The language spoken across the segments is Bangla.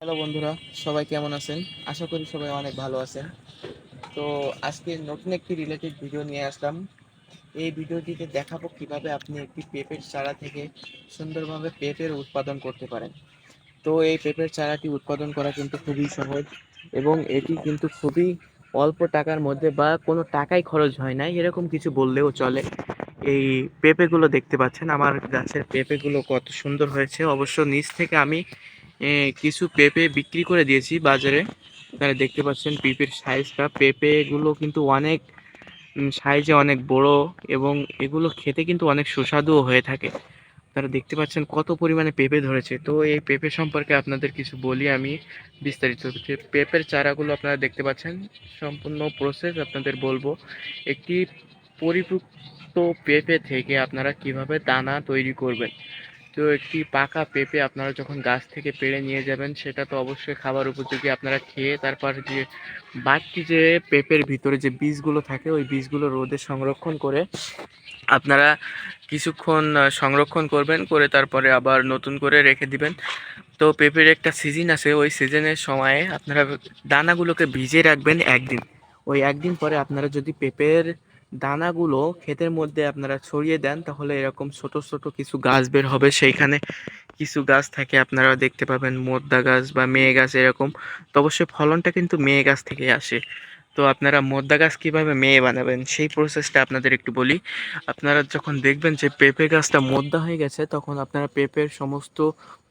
হ্যালো বন্ধুরা, সবাই কেমন আছেন? আশা করি সবাই অনেক ভালো আছেন। তো আজকে নতুন একটি রিলেটেড ভিডিও নিয়ে আসলাম। এই ভিডিওটিতে দেখাবো কীভাবে আপনি একটি পেঁপের চারা থেকে সুন্দরভাবে পেঁপের উৎপাদন করতে পারেন। তো এই পেঁপের চারাটি উৎপাদন করা কিন্তু খুবই সহজ এবং এটি কিন্তু খুবই অল্প টাকার মধ্যে বা কোনো টাকাই খরচ হয় না এরকম কিছু বললেও চলে। এই পেঁপেগুলো দেখতে পাচ্ছেন, আমার গাছের পেঁপেগুলো কত সুন্দর হয়েছে। অবশ্য নিচ থেকে আমি কিছু পেঁপে বিক্রি করে দিয়েছি বাজারে। আপনারা দেখতে পাচ্ছেন পেঁপের সাইজটা পেঁপেগুলো কিন্তু অনেক সাইজে অনেক বড় এবং এগুলো খেতে কিন্তু অনেক সুস্বাদুও হয়ে থাকে। আপনারা দেখতে পাচ্ছেন কত পরিমাণে পেঁপে ধরেছে। তো এই পেঁপে সম্পর্কে আপনাদের কিছু বলি আমি বিস্তারিত। পেঁপের চারাগুলো আপনারা দেখতে পাচ্ছেন, সম্পূর্ণ প্রসেস আপনাদের বলব। একটি পরিপুক্ত পেঁপে থেকে আপনারা কীভাবে দানা তৈরি করবেন? তো একটি পাকা পেঁপে আপনারা যখন গাছ থেকে পেড়ে নিয়ে যাবেন, সেটা তো অবশ্যই খাবার উপযোগী আপনারা খেয়ে তারপর যে বাকি যে পেঁপের ভিতরে যে বীজগুলো থাকে, ওই বীজগুলো রোদে সংরক্ষণ করে আপনারা কিছুক্ষণ সংরক্ষণ করবেন, করে তারপরে আবার নতুন করে রেখে দিবেন। তো পেঁপের একটা সিজন আছে, ওই সিজনের সময়ে আপনারা দানাগুলোকে ভিজিয়ে রাখবেন একদিন। ওই একদিন পরে আপনারা যদি পেঁপের দানাগুলো ক্ষেতের মধ্যে আপনারা ছড়িয়ে দেন, তাহলে এরকম ছোট ছোট কিছু গাছ বের হবে। সেইখানে কিছু গাছ থাকে, আপনারা দেখতে পাবেন মোদ্দা গাছ বা মেয়ে গাছ এরকম। তো অবশ্যই ফলনটা কিন্তু মেয়ে গাছ থেকে আসে। তো আপনারা মোদ্দা গাছ কীভাবে মেয়ে বানাবেন, সেই প্রসেসটা আপনাদের একটু বলি। আপনারা যখন দেখবেন যে পেঁপে গাছটা মোদ্দা হয়ে গেছে, তখন আপনারা পেঁপের সমস্ত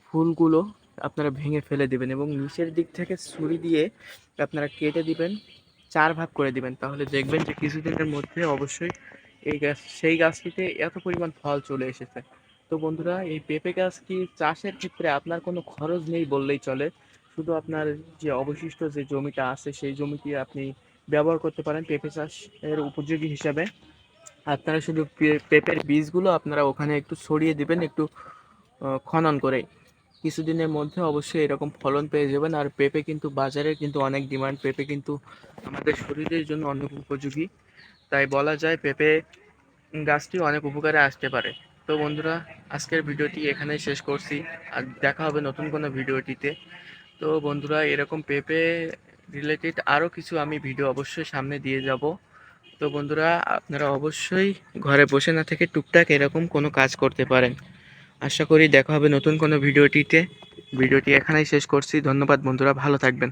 ফুলগুলো আপনারা ভেঙে ফেলে দিবেন এবং নিচের দিক থেকে ছুরি দিয়ে আপনারা কেটে দিবেন। চার ভাগ করে দিবেন। তাহলে দেখবেন যে কিছুদিনের মধ্যে অবশ্যই এই গাছ, সেই গাছটিতে এত পরিমাণ ফল চলে এসেছে। তো বন্ধুরা, এই পেঁপে গাছটি চাষের ক্ষেত্রে আপনার কোনো খরচ নেই বললেই চলে। শুধু আপনার যে অবশিষ্ট যে জমিটা আছে, সেই জমিটি আপনি ব্যবহার করতে পারেন পেঁপে চাষের উপযোগী হিসাবে। আপনারা শুধু পেঁপের বীজগুলো আপনারা ওখানে একটু ছড়িয়ে দিবেন, একটু খনন করে। কিছুদিনের মধ্যে অবশ্যই এরকম ফলন পেয়ে যাবেন। আর পেঁপে কিন্তু বাজারে কিন্তু অনেক ডিমান্ড পেঁপে কিন্তু আমাদের শরীরের জন্য অনেক উপযোগী। তাই বলা যায় পেঁপে গাছটি অনেক উপকারে আসতে পারে। তো বন্ধুরা, আজকের ভিডিওটি এখানেই শেষ করছি। আর দেখা হবে নতুন কোনো ভিডিওটিতে। তো বন্ধুরা, এরকম পেঁপে রিলেটেড আরও কিছু আমি ভিডিও অবশ্যই সামনে দিয়ে যাব। তো বন্ধুরা, আপনারা অবশ্যই ঘরে বসে না থেকে টুকটাক এরকম কোনো কাজ করতে পারেন। আশা করি দেখা হবে নতুন কোনো ভিডিওটিতে। ভিডিওটি এখানেই শেষ করছি। ধন্যবাদ বন্ধুরা, ভালো থাকবেন।